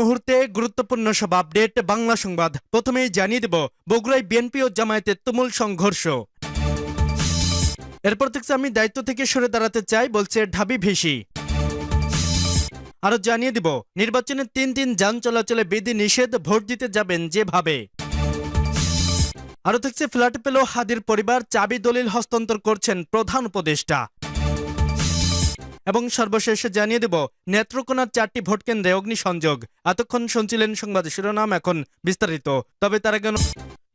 মুহূর্তে গুরুত্বপূর্ণ সব আপডেট বাংলা সংবাদ। প্রথমেই জানিয়ে দেব, বগুড়ায় বিএনপি ও জামায়াতের তুমুল সংঘর্ষ। এরপর থেকে আমি দায়িত্ব থেকে সরে দাঁড়াতে চাই, বলছে ঢাবি ভিসি। আরও জানিয়ে দিব নির্বাচনের তিন দিন যান চলাচলে বিধি নিষেধ ভোট দিতে যাবেন যেভাবে। আরও থাকছে ফ্ল্যাট পেল হাদির পরিবার, চাবি দলিল হস্তান্তর করছেন প্রধান উপদেষ্টা। এবং সর্বশেষে জানিয়ে দেব, নেত্রকোনার চারটি ভোট কেন্দ্রে অগ্নিসংযোগ। এতক্ষণ শুনছিলেন সংবাদ শিরোনাম, এখন বিস্তারিত। তবে তারা কেন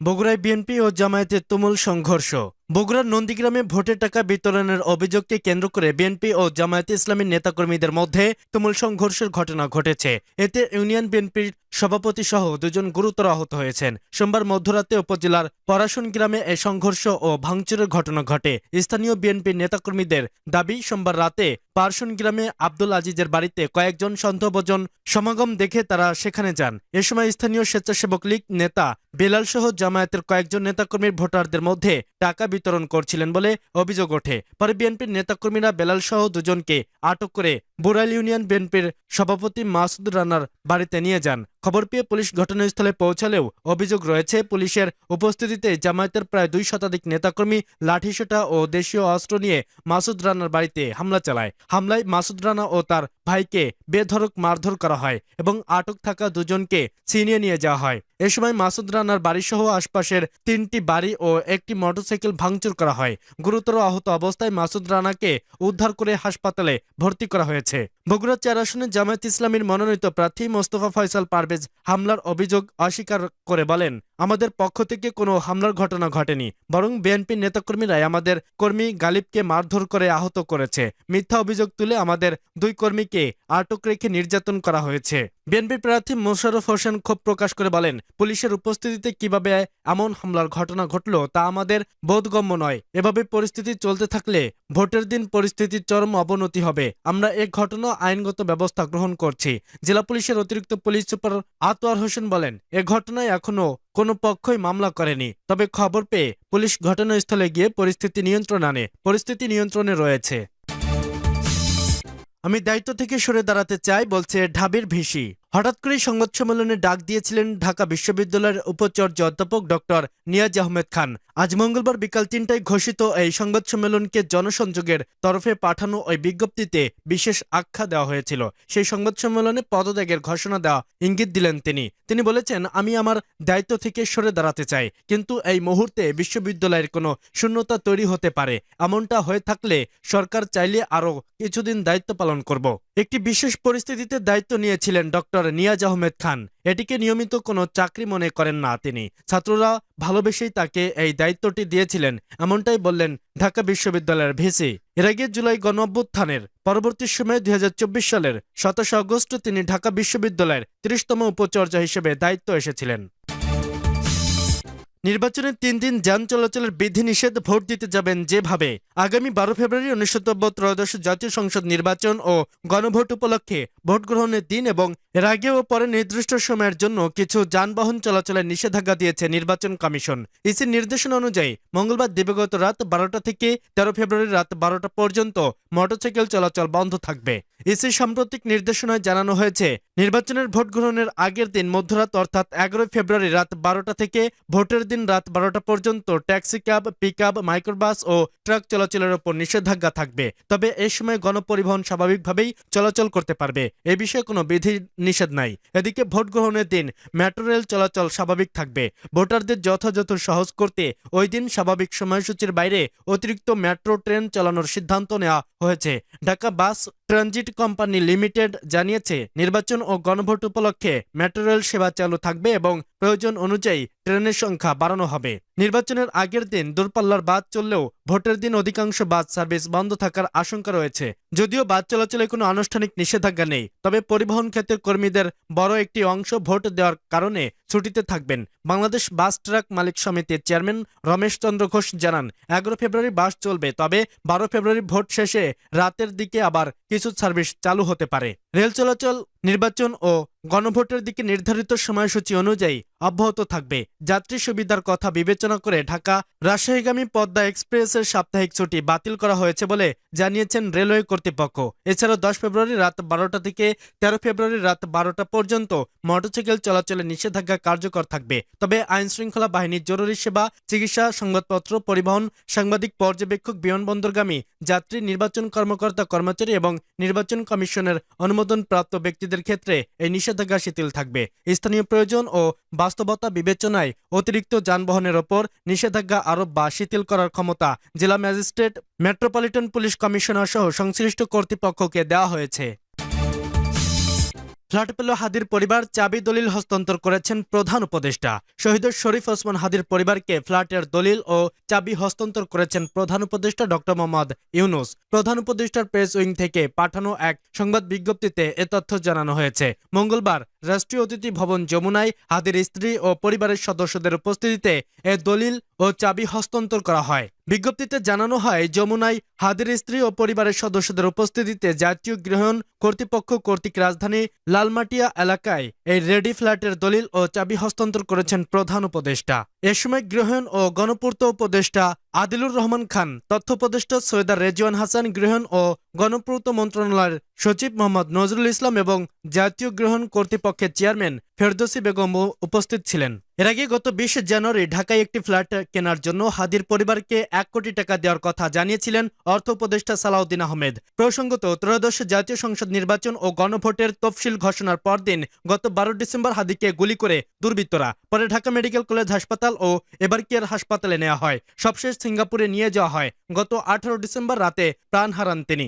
বগুড়ায় বিএনপি ও জামায়াতের তুমুল সংঘর্ষ। বগুড়ার নন্দীগ্রামে ভোটের টাকা বিতরণের অভিযোগকে কেন্দ্র করে বিএনপি ও জামায়াতে ইসলামীর নেতাকর্মীদের মধ্যে তুমুল সংঘর্ষের ঘটনা ঘটেছে। এতে ইউনিয়ন বিএনপির সভাপতি সহ দুজন গুরুতর আহত হয়েছেন। সোমবার মধ্যরাতে উপজেলার পরাশুন গ্রামে এই সংঘর্ষ ও ভাঙচুরের ঘটনা ঘটে। স্থানীয় বিএনপির নেতাকর্মীদের দাবি, সোমবার রাতে পারশুন গ্রামে আব্দুল আজিজের বাড়িতে কয়েকজন সন্দেহভোজন সমাগম দেখে তারা সেখানে যান। এ সময় স্থানীয় স্বেচ্ছাসেবক লীগ নেতা বেলাল সহ জামায়াতের কয়েকজন নেতাকর্মীর ভোটারদের মধ্যে টাকা বিতরণ করছিলেন বলে অভিযোগ ওঠে। পরে বিএনপির নেতাকর্মীরা বেলাল সহ দুজনকে আটক করে বুড়াইল ইউনিয়ন বিএনপির সভাপতি মাসুদ রানার বাড়িতে নিয়ে যান। খবর পেয়ে পুলিশ ঘটনাস্থলে পৌঁছালেও অভিযোগ রয়েছে, পুলিশের উপস্থিতিতে জামায়াতের প্রায় দুই শতাধিক নেতাকর্মী লাঠিসোঁটা ও দেশীয় অস্ত্র নিয়ে মাসুদ রানার বাড়িতে হামলা চালায়। হামলায় মাসুদ রানা ও তার ভাইকে বেধরক মারধর করা হয় এবং আটক থাকা দুজনকে ছিনিয়ে নিয়ে যাওয়া হয়। এ সময় মাসুদ রানার বাড়িসহ আশপাশের তিনটি বাড়ি ও একটি মোটরসাইকেল ভাঙচুর করা হয়। গুরুতর আহত অবস্থায় মাসুদ রানাকে উদ্ধার করে হাসপাতালে ভর্তি করা হয়েছে। 자체 বগুড়া চার আসনে জামায়াত ইসলামীর মনোনীত প্রার্থী মোস্তফা ফয়সাল পারভেজ হামলার অভিযোগ অস্বীকার করে বলেন, আমাদের পক্ষ থেকে কোনো হামলার ঘটনা ঘটেনি, বরং বিএনপির নেতাকর্মীরাই আমাদের কর্মী গালিবকে মারধর করে আহত করেছে। মিথ্যা অভিযোগ তুলে আমাদের দুই কর্মীকে আটক রেখে নির্যাতন করা হয়েছে। বিএনপি প্রার্থী মোশাররফ হোসেন ক্ষোভ প্রকাশ করে বলেন, পুলিশের উপস্থিতিতে কীভাবে এমন হামলার ঘটনা ঘটল তা আমাদের বোধগম্য নয়। এভাবে পরিস্থিতি চলতে থাকলে ভোটের দিন পরিস্থিতির চরম অবনতি হবে। আমরা এ ঘটনা আইনগত ব্যবস্থা গ্রহণ করছি। জেলা পুলিশের অতিরিক্ত পুলিশ সুপার আতোয়ার হোসেন বলেন, এ ঘটনায় এখনও কোনো পক্ষই মামলা করেনি, তবে খবর পেয়ে পুলিশ ঘটনাস্থলে গিয়ে পরিস্থিতি নিয়ন্ত্রণ আনে, পরিস্থিতি নিয়ন্ত্রণে রয়েছে। আমি দায়িত্ব থেকে সরে দাঁড়াতে চাই, বলছে ঢাবির ভিসি। হঠাৎ করে সংবাদ সম্মেলনে ডাক দিয়েছিলেন ঢাকা বিশ্ববিদ্যালয়ের উপাচার্য অধ্যাপক ডক্টর নিয়াজ আহমেদ খান। আজ মঙ্গলবার বিকাল তিনটায় ঘোষিত এই সংবাদ সম্মেলনকে জনসংযোগের তরফে পাঠানো ওই বিজ্ঞপ্তিতে বিশেষ আখ্যা দেওয়া হয়েছিল। সেই সংবাদ সম্মেলনে পদত্যাগের ঘোষণা দেওয়া ইঙ্গিত দিলেন তিনি। তিনি বলেছেন, আমি আমার দায়িত্ব থেকে সরে দাঁড়াতে চাই, কিন্তু এই মুহূর্তে বিশ্ববিদ্যালয়ের কোনো শূন্যতা তৈরি হতে পারে। এমনটা হয়ে থাকলে সরকার চাইলে আরও কিছুদিন দায়িত্ব পালন করব। একটি বিশেষ পরিস্থিতিতে দায়িত্ব নিয়েছিলেন ডক্টর নিয়াজ আহমেদ খান। এটিকে নিয়মিত কোনো চাকরি মনে করেন না তিনি। ছাত্ররা ভালোবেসেই তাকে এই দায়িত্বটি দিয়েছিলেন, এমনটাই বললেন ঢাকা বিশ্ববিদ্যালয়ের ভিসি। এর আগে জুলাই গণ অভ্যুত্থানের পরবর্তী সময়ে দুই হাজার চব্বিশ সালের সাতাশে আগস্ট তিনি ঢাকা বিশ্ববিদ্যালয়ের ত্রিশতম উপাচার্য হিসেবে দায়িত্ব এসেছিলেন। নির্বাচনের তিন দিন যান চলাচলের বিধিনিষেধ ভোট দিতে যাবেন যেভাবে আগামী বারো ফেব্রুয়ারি উনিশশো ত্রয়োদশ জাতীয় সংসদ নির্বাচন ও গণভোট উপলক্ষে ভোট গ্রহণের দিন এবং এর আগে ও পরে নির্দিষ্ট সময়ের জন্য কিছু যানবাহন চলাচলের নিষেধাজ্ঞা দিয়েছে নির্বাচন কমিশন। ইসির নির্দেশনা অনুযায়ী মঙ্গলবার দিবাগত রাত বারোটা থেকে তেরো ফেব্রুয়ারি রাত বারোটা পর্যন্ত মোটরসাইকেল চলাচল বন্ধ থাকবে। ইসির সাম্প্রতিক নির্দেশনায় জানানো হয়েছে, নির্বাচনের ভোট গ্রহণের আগের দিন মধ্যরাত অর্থাৎ এগারোই ফেব্রুয়ারি রাত বারোটা থেকে ভোটের দিন রাত বারোটা পর্যন্ত taxi cab pick up microbus ও ট্রাক চলাচলের ওপর নিষেধাজ্ঞা থাকবে। তবে এ সময় গণপরিবহন স্বাভাবিকভাবেই চলাচল করতে পারবে। এ বিষয়ে কোনো বিধি নিষেধ নাই। এদিকে ভোট গ্রহণের দিন মেট্রো রেল চলাচল স্বাভাবিক থাকবে। ভোটারদের যথাযথ সহজ করতে ওই দিন স্বাভাবিক সময়সূচির বাইরে অতিরিক্ত মেট্রো ট্রেন চালানোর সিদ্ধান্ত নেওয়া হয়েছে। Dhaka bus transit company limited জানিয়েছে, নির্বাচন ও গণভোট উপলক্ষে মেট্রো রেল সেবা চালু থাকবে এবং প্রয়োজন অনুযায়ী ট্রেনের সংখ্যা বাড়ানো হবে। নির্বাচনের আগের দিন দূরপাল্লার বাদ চললেও ভোটের দিন অধিকাংশ বাস সার্ভিস বন্ধ থাকার আশঙ্কা রয়েছে। যদিও বাস চলাচলে কোনো আনুষ্ঠানিক নিষেধাজ্ঞা নেই, তবে পরিবহন ক্ষেত্রের কর্মীদের বড় একটি অংশ ভোট দেওয়ার কারণে ছুটিতে থাকবেন। বাংলাদেশ বাস ট্রাক মালিক সমিতির চেয়ারম্যান রমেশ চন্দ্র ঘোষ জানান, এগারো ফেব্রুয়ারি বাস চলবে, তবে বারো ফেব্রুয়ারি ভোট শেষে রাতের দিকে আবার কিছু সার্ভিস চালু হতে পারে। রেল চলাচল, নির্বাচন ও গণভোটের দিকে নির্ধারিত সময়সূচি অনুযায়ী অব্যাহত থাকবে। যাত্রী সুবিধার কথা বিবেচনা করে ঢাকা রাজশাহীগামী পদ্মা এক্সপ্রেসের সাপ্তাহিক ছুটি বাতিল করা হয়েছে বলে জানিয়েছেন রেলওয়ে কর্তৃপক্ষ। এছাড়াও দশ ফেব্রুয়ারি রাত বারোটা থেকে তেরো ফেব্রুয়ারি রাত বারোটা পর্যন্ত মোটরসাইকেল চলাচলে নিষেধাজ্ঞা কার্যকর থাকবে। তবে আইন শৃঙ্খলা বাহিনীর জরুরি সেবা, চিকিৎসা, সংবাদপত্র, পরিবহন, সাংবাদিক, পর্যবেক্ষক, বিমানবন্দরগামী, যাত্রী নির্বাচন কর্মকর্তা কর্মচারী এবং নির্বাচন কমিশনের অনুমোদনপ্রাপ্ত ব্যক্তিদের ক্ষেত্রে এই নিষেধাজ্ঞা শিথিল থাকবে। স্থানীয় প্রয়োজন ও বাস্তবতা বিবেচনায় অতিরিক্ত যানবাহনের ওপর নিষেধাজ্ঞা আরোপ বা শিথিল করার ক্ষমতা জেলা ম্যাজিস্ট্রেট, মেট্রোপলিটন পুলিশ কমিশনার সহ সংশ্লিষ্ট কর্তৃপক্ষকে দেওয়া হয়েছে। ফ্ল্যাট পেল হাদির পরিবার চাবি দলিল হস্তান্তর করেছেন প্রধান উপদেষ্টা। শহীদ শরীফ ওসমান হাদির পরিবারকে ফ্ল্যাটের দলিল ও চাবি হস্তান্তর করেছেন প্রধান উপদেষ্টা ডক্টর মোহাম্মদ ইউনুস। প্রধান উপদেষ্টার প্রেস উইং থেকে পাঠানো এক সংবাদ বিজ্ঞপ্তিতে এ তথ্য জানানো হয়েছে। মঙ্গলবার রাষ্ট্রীয় অতিথি ভবন যমুনায় হাদির স্ত্রী ও পরিবারের সদস্যদের উপস্থিতিতে এ দলিল ও চাবি হস্তান্তর করা হয়। বিজ্ঞপ্তিতে জানানো হয়, যমুনায় হাদির স্ত্রী ও পরিবারের সদস্যদের উপস্থিতিতে জাতীয় গ্রহণ কর্তৃপক্ষ কর্তৃক রাজধানী লালমাটিয়া এলাকায় এই রেডি ফ্ল্যাটের দলিল ও চাবি হস্তান্তর করেছেন প্রধান উপদেষ্টা। এ সময় গ্রহণ ও গণপূর্ত উপদেষ্টা আদিলুর রহমান খান তথ্য উপদেষ্টা সৈয়দা রেজওয়ান হাসান গৃহণ ও গণপূর্ত মন্ত্রণালয়ের সচিব মোহাম্মদ নজরুল ইসলাম এবং জাতীয় গ্রহণ কর্তৃপক্ষের চেয়ারম্যান ফেরদৌসি বেগম উপস্থিত ছিলেন। এর আগে গত বিশে জানুয়ারি ঢাকায় একটি ফ্ল্যাট কেনার জন্য হাদির পরিবারকে এক কোটি টাকা দেওয়ার কথা জানিয়েছিলেন অর্থ উপদেষ্টা সালাউদ্দিন আহমেদ। প্রসঙ্গত, ত্রয়োদশ জাতীয় সংসদ নির্বাচন ও গণভোটের তফসিল ঘোষণার পরদিন গত বারো ডিসেম্বর হাদিকে গুলি করে দুর্বৃত্তরা। পরে ঢাকা মেডিকেল কলেজ হাসপাতাল ও এবারকিয়ার হাসপাতালে নেওয়া হয়। সবশেষ সিঙ্গাপুরে নিয়ে যাওয়া হয়। গত আঠারো ডিসেম্বর রাতে প্রাণ হারান তিনি।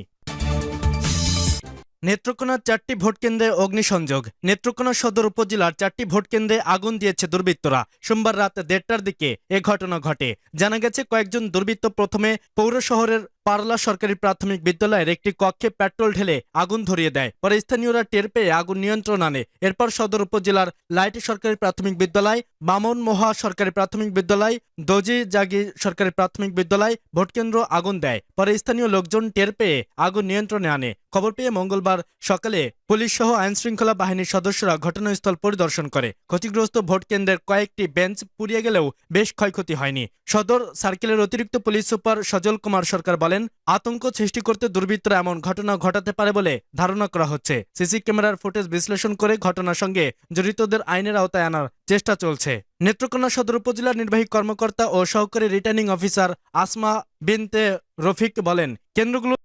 নেত্রকোনার চারটি ভোটকেন্দ্রে অগ্নিসংযোগ। নেত্রকোনা সদর উপজেলার চারটি ভোটকেন্দ্রে আগুন দিয়েছে দুর্বৃত্তরা। সোমবার রাত দেড়টার দিকে এ ঘটনা ঘটে। জানা গেছে, কয়েকজন দুর্বৃত্ত প্রথমে পৌর শহরের পারলা সরকারি প্রাথমিক বিদ্যালয়ের একটি কক্ষে পেট্রোল ঢেলে আগুন ধরিয়ে দেয়। পরে স্থানীয়রা টের পেয়ে আগুন নিয়ন্ত্রণ আনে। এরপর সদর উপজেলার লাইট সরকারি প্রাথমিক বিদ্যালয়, বামন মহা সরকারি প্রাথমিক বিদ্যালয়, দজি জাগি সরকারি প্রাথমিক বিদ্যালয় ভোটকেন্দ্র আগুন দেয়। পরে স্থানীয় লোকজন টের পেয়ে আগুন নিয়ন্ত্রণে আনে। খবর পেয়ে মঙ্গলবার সকালে পুলিশ সহ আইন শৃঙ্খলা বাহিনীর সদস্যরা ঘটনাস্থল পরিদর্শন করে। ক্ষতিগ্রস্ত ভোট কেন্দ্রের কয়েকটি বেঞ্চ পুড়িয়ে গেলেও বেশ ক্ষয়ক্ষতি হয়নি। সদর সার্কেলের অতিরিক্ত পুলিশ সুপার সজল কুমার সরকার বলেন, আতঙ্ক সৃষ্টি করতে দুর্বৃত্তরা এমন ঘটনা ঘটাতে পারে বলে ধারণা করা হচ্ছে। সিসি ক্যামেরার ফুটেজ বিশ্লেষণ করে ঘটনার সঙ্গে জড়িতদের আইনের আওতায় আনার চেষ্টা চলছে। নেত্রকোনা সদর উপজেলার নির্বাহী কর্মকর্তা ও সহকারী রিটার্নিং অফিসার আসমা বিনতে রফিক বলেন, কেন্দ্রগুলো